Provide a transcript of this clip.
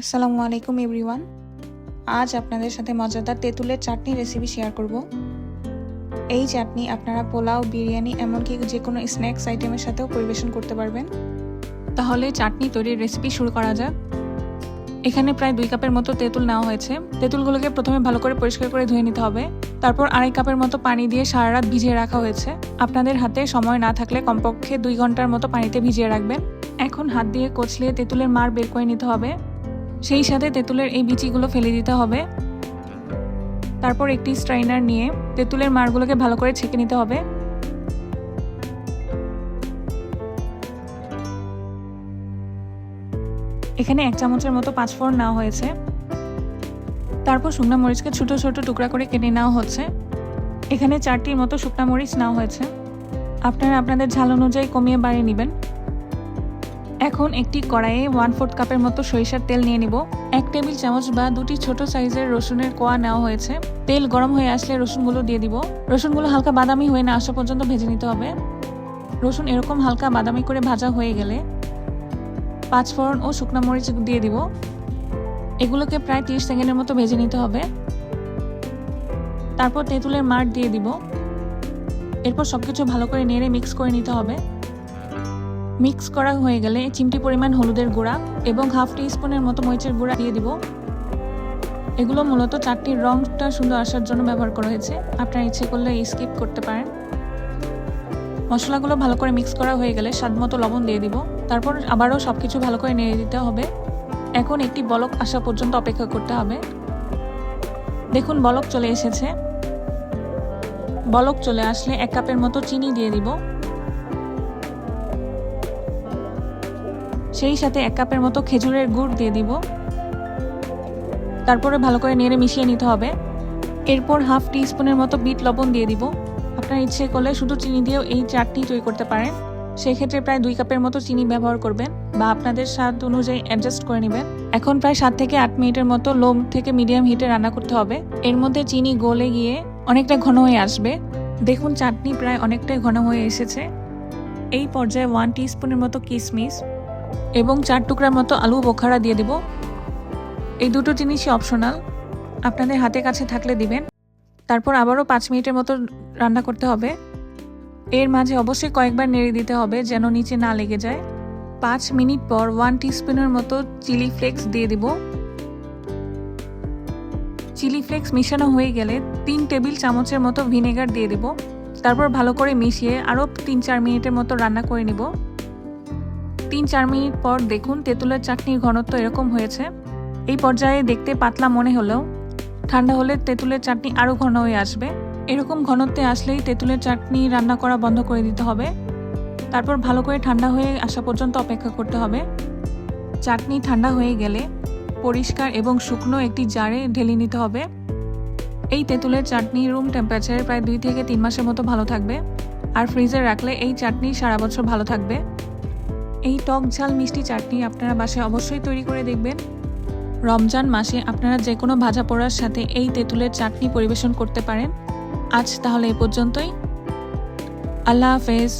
আসসালামু আলাইকুম, এভরিওয়ান। আজ আপনাদের সাথে মজাদার তেঁতুলের চাটনি রেসিপি শেয়ার করব। এই চাটনি আপনারা পোলাও, বিরিয়ানি, এমনকি যে কোনো স্ন্যাক্স আইটেমের সাথেও পরিবেশন করতে পারবেন। তাহলে চাটনি তৈরির রেসিপি শুরু করা যাক। এখানে প্রায় দুই কাপের মতো তেঁতুল নেওয়া হয়েছে। তেঁতুলগুলোকে প্রথমে ভালো করে পরিষ্কার করে ধুয়ে নিতে হবে। তারপর আড়াই কাপের মতো পানি দিয়ে সারা রাত ভিজিয়ে রাখা হয়েছে। আপনাদের হাতে সময় না থাকলে কমপক্ষে দুই ঘণ্টার মতো পানিতে ভিজিয়ে রাখবেন। এখন হাত দিয়ে কচলিয়ে তেঁতুলের মার বের করে নিতে হবে। সেই সাথে তেঁতুলের এই বিচিগুলো ফেলে দিতে হবে। তারপর একটি স্ট্রাইনার নিয়ে তেঁতুলের মারগুলোকে ভালো করে ছেঁকে নিতে হবে। এখানে এক চামচের মতো পাঁচফোড়ন নেওয়া হয়েছে। তারপর শুকনা মরিচকে ছোট ছোট টুকরা করে কেটে নেওয়া হচ্ছে। এখানে চারটির মতো শুকনা মরিচ নেওয়া হয়েছে। আপনারা আপনাদের ঝাল অনুযায়ী কমিয়ে বাড়িয়ে নেবেন। এখন একটি কড়াইয়ে ওয়ান ফোর্থ কাপের মতো সরিষার তেল নিয়ে নিব। এক টেবিল চামচ বা দুটি ছোট সাইজের রসুনের কোয়া নেওয়া হয়েছে। তেল গরম হয়ে আসলে রসুনগুলো দিয়ে দিব। রসুনগুলো হালকা বাদামি হয়ে না আসা পর্যন্ত ভেজে নিতে হবে। রসুন এরকম হালকা বাদামি করে ভাজা হয়ে গেলে পাঁচফোড়ন ও শুকনো মরিচ দিয়ে দিব। এগুলোকে প্রায় তিরিশ সেকেন্ডের মতো ভেজে নিতে হবে। তারপর তেঁতুলের মাঠ দিয়ে দিব। এরপর সবকিছু ভালো করে নেড়ে মিক্স করে নিতে হবে। মিক্স করা হয়ে গেলে চিমটি পরিমাণ হলুদের গুঁড়া এবং হাফ টি স্পুনের মতো মরিচের গুঁড়া দিয়ে দিব। এগুলো মূলত চাটনির রংটা সুন্দর আসার জন্য ব্যবহার করা হয়েছে। আপনার ইচ্ছে করলে স্কিপ করতে পারেন। মশলাগুলো ভালো করে মিক্স করা হয়ে গেলে স্বাদ মতো লবণ দিয়ে দিব। তারপর আবারও সব কিছু ভালো করে নেড়ে দিতে হবে। এখন একটি বলক আসা পর্যন্ত অপেক্ষা করতে হবে। দেখুন, বলক চলে এসেছে। বলক চলে আসলে এক কাপের মতো চিনি দিয়ে দিব। সেই সাথে এক কাপের মতো খেজুরের গুড় দিয়ে দিব। তারপরে ভালো করে নেড়ে মিশিয়ে নিতে হবে। এরপর হাফ টি স্পুনের মতো বিট লবণ দিয়ে দিব। আপনার ইচ্ছে করলে শুধু চিনি দিয়েও এই চাটনি তৈরি করতে পারেন। সেই ক্ষেত্রে প্রায় দুই কাপের মতো চিনি ব্যবহার করবেন বা আপনাদের স্বাদ অনুযায়ী অ্যাডজাস্ট করে নেবেন। এখন প্রায় সাত থেকে আট মিনিটের মতো লো থেকে মিডিয়াম হিটে রান্না করতে হবে। এর মধ্যে চিনি গলে গিয়ে অনেকটা ঘন হয়ে আসবে। দেখুন চাটনি প্রায় অনেকটাই ঘন হয়ে এসেছে। এই পর্যায়ে ওয়ান স্পুনের মতো কিশমিশ এবং চার টুকরার মতো আলু বোখারা দিয়ে দেব। এই দুটো জিনিসই অপশনাল আপনাদের হাতে কাছে থাকলে দিবেন। তারপর আবারও পাঁচ মিনিটের মতো রান্না করতে হবে। এর মাঝে অবশ্যই কয়েকবার নেড়ে দিতে হবে যেন নিচে না লেগে যায়। পাঁচ মিনিট পর ওয়ান টিস্পুনের মতো চিলি ফ্লেক্স দিয়ে দিব। চিলি ফ্লেক্স মিশানো হয়ে গেলে তিন টেবিল চামচের মতো ভিনেগার দিয়ে দিব। তারপর ভালো করে মিশিয়ে আরও তিন চার মিনিটের মতো রান্না করে নিব। তিন চার মিনিট পর দেখুন তেঁতুলের চাটনির ঘনত্ব এরকম হয়েছে। এই পর্যায়ে দেখতে পাতলা মনে হলেও ঠান্ডা হলে তেঁতুলের চাটনি আরও ঘন হয়ে আসবে। এরকম ঘনত্বে আসলেই তেঁতুলের চাটনি রান্না করা বন্ধ করে দিতে হবে। তারপর ভালো করে ঠান্ডা হয়ে আসা পর্যন্ত অপেক্ষা করতে হবে। চাটনি ঠান্ডা হয়ে গেলে পরিষ্কার এবং শুকনো একটি জারে ঢেলে নিতে হবে। এই তেঁতুলের চাটনি রুম টেম্পারেচারে প্রায় দুই থেকে তিন মাসের মতো ভালো থাকবে। আর ফ্রিজে রাখলে এই চাটনি সারা বছর ভালো থাকবে। এই টক ঝাল মিষ্টি চাটনি আপনারা বাসায় অবশ্যই তৈরি করে দেখবেন। রমজান মাসে আপনারা যে কোনো ভাজা পোড়ার সাথে এই তেঁতুলের চাটনি পরিবেশন করতে পারেন। আজ তাহলে এ পর্যন্তই। আল্লাহ হাফেজ।